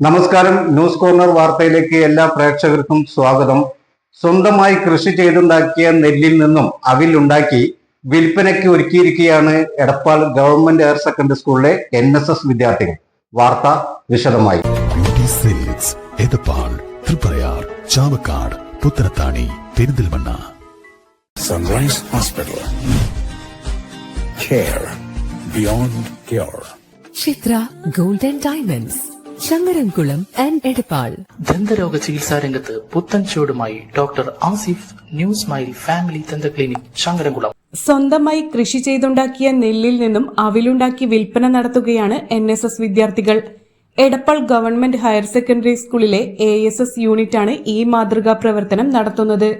നമസ്കാരം. News corner വാർത്തയിലേക്ക് എല്ലാ പ്രേക്ഷകർക്കും സ്വാഗതം. സ്വന്തമായി കൃഷി ചെയ്തുണ്ടാക്കിയ നെല്ലിൽ നിന്നും അവിൽ ഉണ്ടാക്കി വിൽപ്പനയ്ക്ക് ഒരുക്കിയിരിക്കുകയാണ് എടപ്പാൾ ഗവൺമെന്റ് ഹയർ സെക്കൻഡറി സ്കൂളിലെ എൻ എസ് എസ് വിദ്യാർത്ഥികൾ. വാർത്ത വിശദമായി. Edappal Triprayar Chavakkad Puthanathani Perinthalmanna sunrise hospital care beyond care Chitra golden diamonds Changaramkulam and Edappal. ദന്തരോഗ ചികിത്സാ രംഗത്ത് പുത്തൻ ചുവടുമായി doctor Asif new smile family ദന്ത ക്ലിനിക് ശങ്കരൻകുളം. സ്വന്തമായി കൃഷി ചെയ്തുണ്ടാക്കിയ നെല്ലിൽ നിന്നും അവിലുണ്ടാക്കി വിൽപ്പന നടത്തുകയാണ് എൻ എസ് എസ് വിദ്യാർത്ഥികൾ. എടപ്പാൾ ഗവൺമെന്റ് ഹയർ സെക്കൻഡറി സ്കൂളിലെ എ എസ് എസ് യൂണിറ്റാണ് ഈ മാതൃകാ പ്രവർത്തനം നടത്തുന്നത്.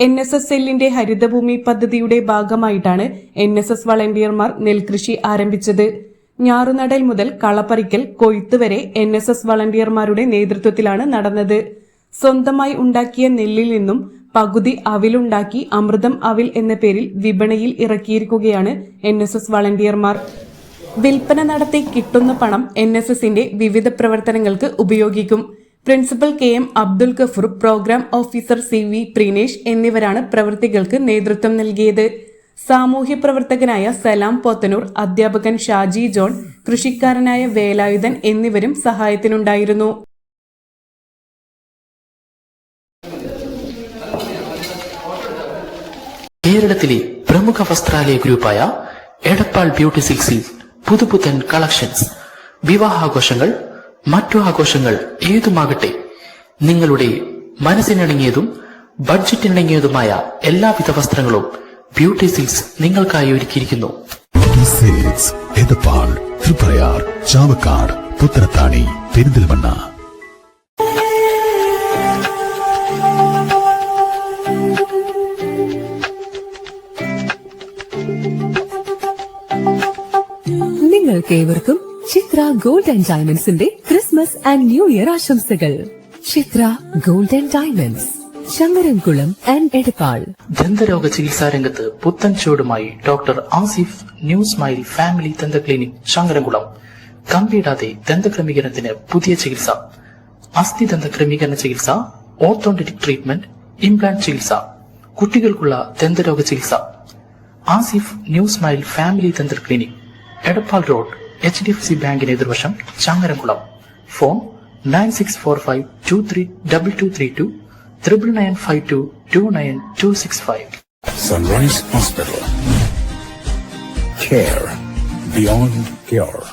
എൻ എസ് എസ് എല്ലിന്റെ ഹരിതഭൂമി പദ്ധതിയുടെ ഭാഗമായിട്ടാണ് എൻ എസ് എസ് വളണ്ടിയർമാർ നെൽകൃഷി ആരംഭിച്ചത്. ഞാറുനടൽ മുതൽ കളപ്പറിക്കൽ കൊയ്ത്ത് വരെ എൻ എസ് എസ് വളണ്ടിയർമാരുടെ നേതൃത്വത്തിലാണ് നടന്നത്. സ്വന്തമായി ഉണ്ടാക്കിയ നെല്ലിൽ നിന്നും പകുതി അവിലുണ്ടാക്കി അമൃതം അവിൽ എന്ന പേരിൽ വിപണിയിൽ ഇറക്കിയിരിക്കുകയാണ് എൻ എസ് എസ് വളണ്ടിയർമാർ. വിൽപ്പന നടത്തി കിട്ടുന്ന പണം എൻ എസ് എസിന്റെ വിവിധ പ്രവർത്തനങ്ങൾക്ക് ഉപയോഗിക്കും. Principal K M Abdul Gafoor programme officer C V Preenesh എന്നിവരാണ് പ്രവൃത്തികൾക്ക് നേതൃത്വം നൽകിയത്. സാമൂഹ്യ പ്രവർത്തകനായ സലാം പോത്തനൂർ അധ്യാപകൻ ഷാജി ജോൺ കൃഷിക്കാരനായ വേലായുധൻ എന്നിവരും സഹായത്തിനുണ്ടായിരുന്നു. കേരളത്തിലെ പ്രമുഖ വസ്ത്രാലയ ഗ്രൂപ്പായ എടപ്പാൾ ബ്യൂട്ടി സിൽക്സിൽ പുതുപുത്തൻ കളക്ഷൻസ്. വിവാഹാഘോഷങ്ങൾ മറ്റു ആഘോഷങ്ങൾ ഏതുമാകട്ടെ നിങ്ങളുടെ മനസ്സിനിണങ്ങിയതും ബഡ്ജറ്റിനിണങ്ങിയതുമായ എല്ലാവിധ വസ്ത്രങ്ങളും ബ്യൂട്ടി സിൽസ് നിങ്ങൾക്കായി ഒരുക്കിയിരിക്കുന്നു. Beauty silks Edappal Triprayar Chavakkad Puthanathani Perinthalmanna. നിങ്ങൾക്കേവർക്കും ചിത്ര ഗോൾഡ് ആൻഡ് ഡയമണ്ട്സിന്റെ ക്രിസ്മസ് ആൻഡ് ന്യൂ ഇയർ ആശംസകൾ. Chitra gold and diamonds Changaramkulam and Edappal. ദന്തരോഗ ചികിത്സാ രംഗത്ത് പുത്തൻ ചുവടുമായി doctor Asif new smile family ദന്ത ക്ലിനിക് ശങ്കരൻകുളം. കമ്പിയിടാതെ ദന്തക്രമീകരണത്തിന് പുതിയ ചികിത്സ. അസ്ഥി ദന്ത ക്രമീകരണ ചികിത്സ ഓർത്തോണ്ടിക് ട്രീറ്റ്മെന്റ് ഇംപ്ലാന്റ് ചികിത്സ. കുട്ടികൾക്കുള്ള ദന്തരോഗ ചികിത്സ. ആസിഫ് ന്യൂ സ്മൈൽ ഫാമിലി ദന്ത clinic Edappal road H D F C ബാങ്കിന് എതിർവശം Changaramkulam phone nine six four five two three double two three two Triple nine five two two nine two six five Sunrise Hospital. Care beyond cure.